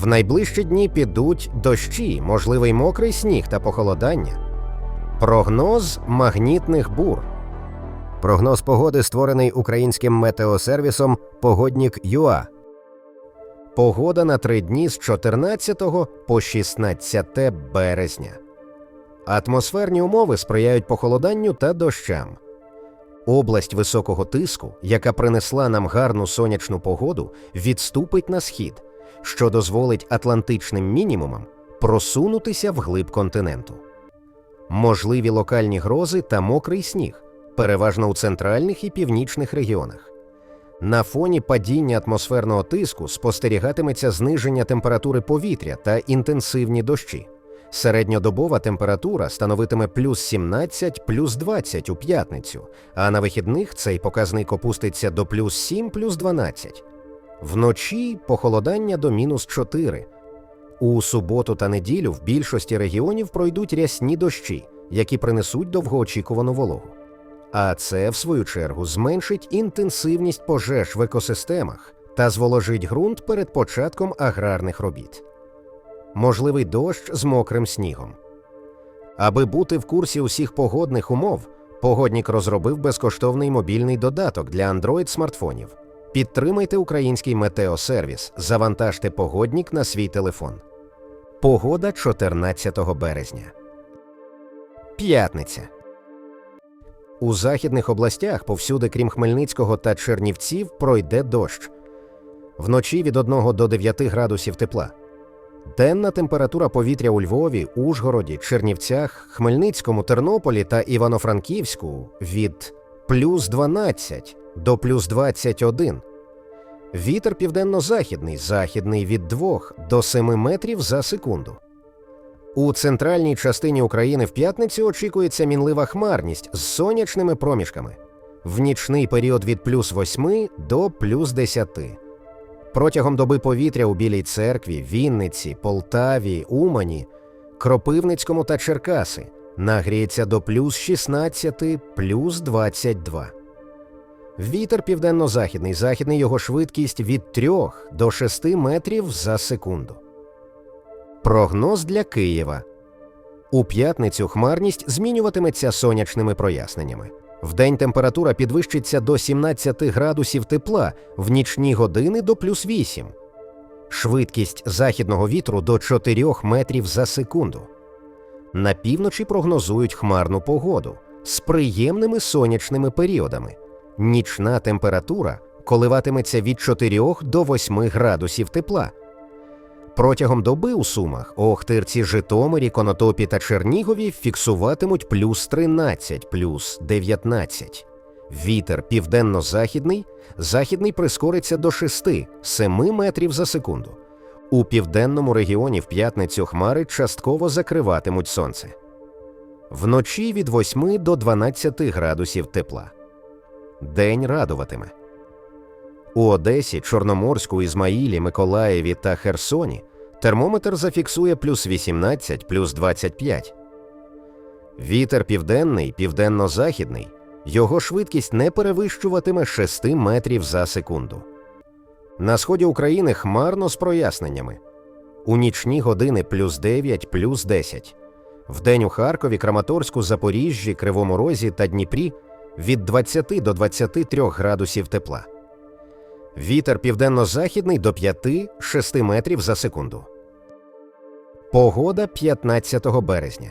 В найближчі дні підуть дощі, можливий мокрий сніг та похолодання. Прогноз магнітних бур. Прогноз погоди створений українським метеосервісом Погоднік ЮА. Погода на три дні з 14 по 16 березня. Атмосферні умови сприяють похолоданню та дощам. Область високого тиску, яка принесла нам гарну сонячну погоду, відступить на схід, що дозволить атлантичним мінімумам просунутися вглиб континенту. Можливі локальні грози та мокрий сніг, переважно у центральних і північних регіонах. На фоні падіння атмосферного тиску спостерігатиметься зниження температури повітря та інтенсивні дощі. Середньодобова температура становитиме плюс 17, плюс 20 у п'ятницю, а на вихідних цей показник опуститься до плюс 7, плюс 12. Вночі похолодання до мінус 4. У суботу та неділю в більшості регіонів пройдуть рясні дощі, які принесуть довгоочікувану вологу. А це, в свою чергу, зменшить інтенсивність пожеж в екосистемах та зволожить ґрунт перед початком аграрних робіт. Можливий дощ з мокрим снігом. Аби бути в курсі усіх погодних умов, погоднік розробив безкоштовний мобільний додаток для Android смартфонів. Підтримайте український метеосервіс, завантажте погоднік на свій телефон. Погода 14 березня. П'ятниця. У західних областях, повсюди, крім Хмельницького та Чернівців, пройде дощ. Вночі від 1 до 9 градусів тепла. Денна температура повітря у Львові, Ужгороді, Чернівцях, Хмельницькому, Тернополі та Івано-Франківську від плюс 12 до плюс 21. Вітер південно-західний, західний від 2 до 7 метрів за секунду. У центральній частині України в п'ятницю очікується мінлива хмарність з сонячними проміжками. В нічний період від плюс 8 до плюс 10. Протягом доби повітря у Білій церкві, Вінниці, Полтаві, Умані, Кропивницькому та Черкаси нагріється до плюс 16, плюс 22. Вітер південно-західний, західний його швидкість від 3 до 6 метрів за секунду. Прогноз для Києва. У п'ятницю хмарність змінюватиметься сонячними проясненнями. Вдень температура підвищиться до 17 градусів тепла, в нічні години до плюс 8. Швидкість західного вітру до 4 метрів за секунду. На півночі прогнозують хмарну погоду з приємними сонячними періодами. Нічна температура коливатиметься від 4 до 8 градусів тепла. Протягом доби у Сумах, у Охтирці, Житомирі, Конотопі та Чернігові фіксуватимуть плюс 13, плюс 19. Вітер південно-західний, західний прискориться до 6-7 метрів за секунду. У південному регіоні в п'ятницю хмари частково закриватимуть сонце. Вночі від 8 до 12 градусів тепла. День радуватиме. У Одесі, Чорноморську, Ізмаїлі, Миколаєві та Херсоні термометр зафіксує плюс 18, плюс 25. Вітер південний, південно-західний. Його швидкість не перевищуватиме 6 метрів за секунду. На сході України хмарно з проясненнями. У нічні години плюс 9, плюс 10. Вдень у Харкові, Краматорську, Запоріжжі, Кривому Розі та Дніпрі від 20 до 23 градусів тепла. Вітер південно-західний до 5-6 метрів за секунду. Погода 15 березня.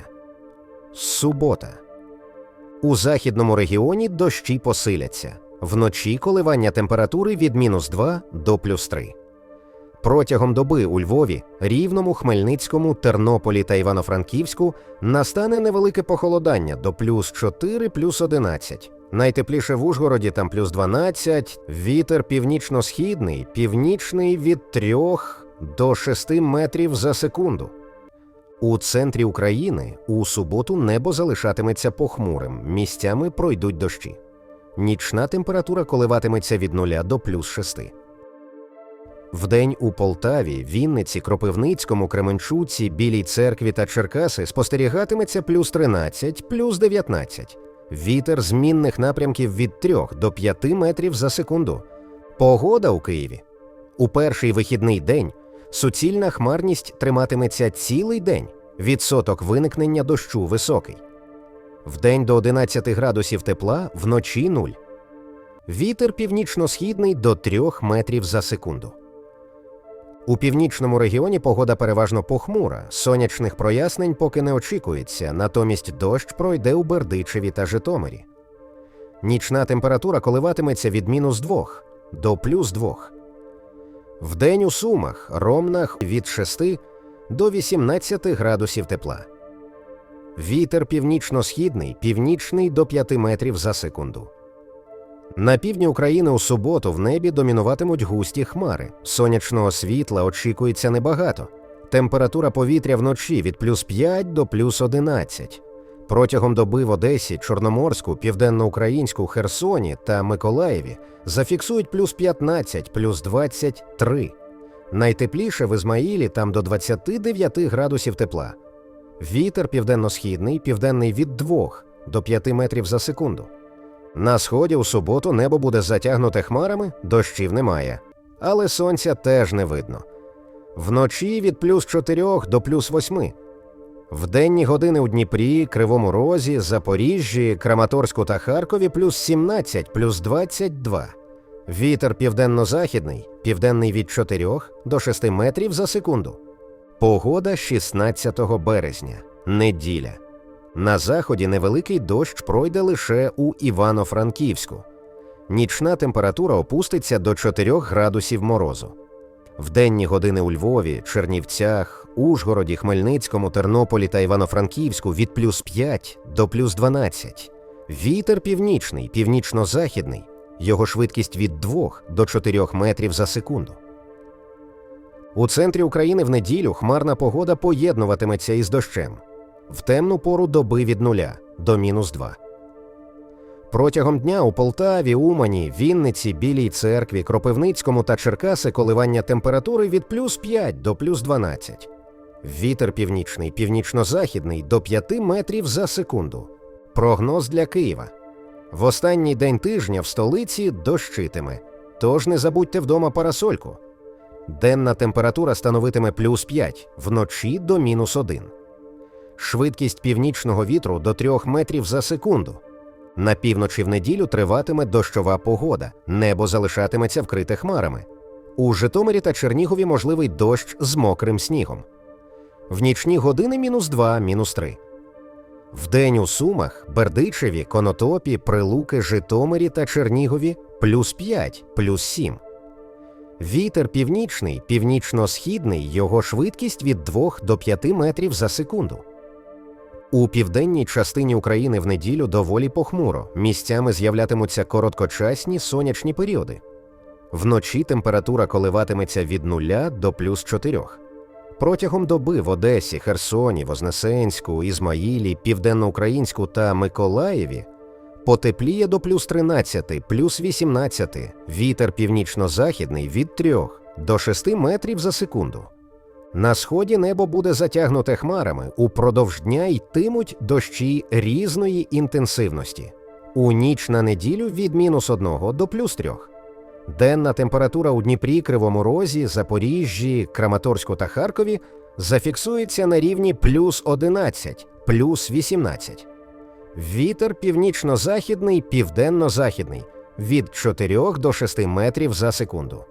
Субота. У західному регіоні дощі посиляться. Вночі коливання температури від мінус 2 до плюс 3. Протягом доби у Львові, Рівному, Хмельницькому, Тернополі та Івано-Франківську настане невелике похолодання до плюс 4 плюс 11. Найтепліше в Ужгороді там плюс 12, вітер північно-східний, північний від 3 до 6 метрів за секунду. У центрі України у суботу небо залишатиметься похмурим, місцями пройдуть дощі. Нічна температура коливатиметься від 0 до плюс 6. Вдень у Полтаві, Вінниці, Кропивницькому, Кременчуці, Білій церкві та Черкаси спостерігатиметься плюс 13, плюс 19. Вітер змінних напрямків від 3 до 5 метрів за секунду. Погода у Києві. У перший вихідний день суцільна хмарність триматиметься цілий день, відсоток виникнення дощу високий. Вдень до 11 градусів тепла, вночі 0. Вітер північно-східний до 3 метрів за секунду. У північному регіоні погода переважно похмура, сонячних прояснень поки не очікується, натомість дощ пройде у Бердичеві та Житомирі. Нічна температура коливатиметься від мінус 2 до плюс 2. Вдень у Сумах, Ромнах від 6 до 18 градусів тепла. Вітер північно-східний, північний до 5 метрів за секунду. На півдні України у суботу в небі домінуватимуть густі хмари. Сонячного світла очікується небагато. Температура повітря вночі від плюс 5 до плюс 11. Протягом доби в Одесі, Чорноморську, Південноукраїнську, Херсоні та Миколаєві зафіксують плюс 15, плюс 23. Найтепліше в Ізмаїлі там до 29 градусів тепла. Вітер південно-східний, південний від 2 до 5 метрів за секунду. На сході у суботу небо буде затягнуте хмарами, дощів немає, але сонця теж не видно. Вночі від плюс 4 до плюс 8. В денні години у Дніпрі, Кривому Розі, Запоріжжі, Краматорську та Харкові плюс 17, плюс 22. Вітер південно-західний, південний від 4 до 6 метрів за секунду. Погода 16 березня, неділя. На заході невеликий дощ пройде лише у Івано-Франківську. Нічна температура опуститься до 4 градусів морозу. В денні години у Львові, Чернівцях, Ужгороді, Хмельницькому, Тернополі та Івано-Франківську від плюс 5 до плюс 12. Вітер північний, північно-західний. Його швидкість від 2 до 4 метрів за секунду. У центрі України в неділю хмарна погода поєднуватиметься із дощем в темну пору доби від нуля до мінус 2. Протягом дня у Полтаві, Умані, Вінниці, Білій церкві, Кропивницькому та Черкаси коливання температури від плюс 5 до плюс 12. Вітер північний, північно-західний до 5 метрів за секунду. Прогноз для Києва. В останній день тижня в столиці дощитиме. Тож не забудьте вдома парасольку. Денна температура становитиме плюс 5, вночі до мінус 1. Швидкість північного вітру до 3 метрів за секунду. На півночі в неділю триватиме дощова погода, небо залишатиметься вкрите хмарами. У Житомирі та Чернігові можливий дощ з мокрим снігом. В нічні години мінус 2, мінус 3. Вдень у Сумах, Бердичеві, Конотопі, Прилуки, Житомирі та Чернігові плюс 5, плюс 7. Вітер північний, північно-східний, його швидкість від 2 до 5 метрів за секунду. У південній частині України в неділю доволі похмуро, місцями з'являтимуться короткочасні сонячні періоди. Вночі температура коливатиметься від 0 до плюс 4. Протягом доби в Одесі, Херсоні, Вознесенську, Ізмаїлі, Південноукраїнську та Миколаєві потепліє до плюс 13, плюс 18, вітер північно-західний від 3 до 6 метрів за секунду. На сході небо буде затягнуте хмарами, упродовж дня йтимуть дощі різної інтенсивності. У ніч на неділю від мінус 1 до плюс 3. Денна температура у Дніпрі, Кривому Розі, Запоріжжі, Краматорську та Харкові зафіксується на рівні плюс 11, плюс 18. Вітер північно-західний, південно-західний від 4 до 6 метрів за секунду.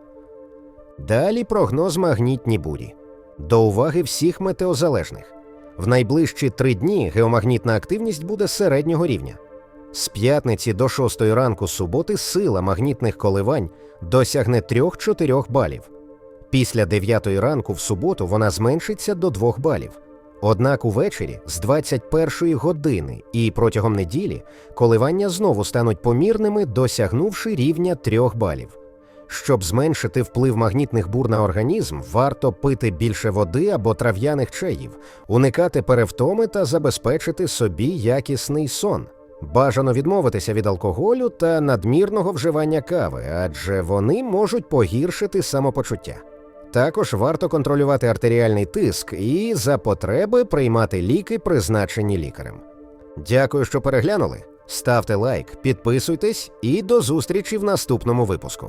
Далі прогноз магнітні бурі. До уваги всіх метеозалежних. В найближчі три дні геомагнітна активність буде середнього рівня. З п'ятниці до 6 ранку суботи сила магнітних коливань досягне 3-4 балів. Після 9 ранку в суботу вона зменшиться до 2 балів. Однак увечері з 21 години і протягом неділі коливання знову стануть помірними, досягнувши рівня 3 балів. Щоб зменшити вплив магнітних бур на організм, варто пити більше води або трав'яних чаїв, уникати перевтоми та забезпечити собі якісний сон. Бажано відмовитися від алкоголю та надмірного вживання кави, адже вони можуть погіршити самопочуття. Також варто контролювати артеріальний тиск і за потреби приймати ліки, призначені лікарем. Дякую, що переглянули. Ставте лайк, підписуйтесь і до зустрічі в наступному випуску.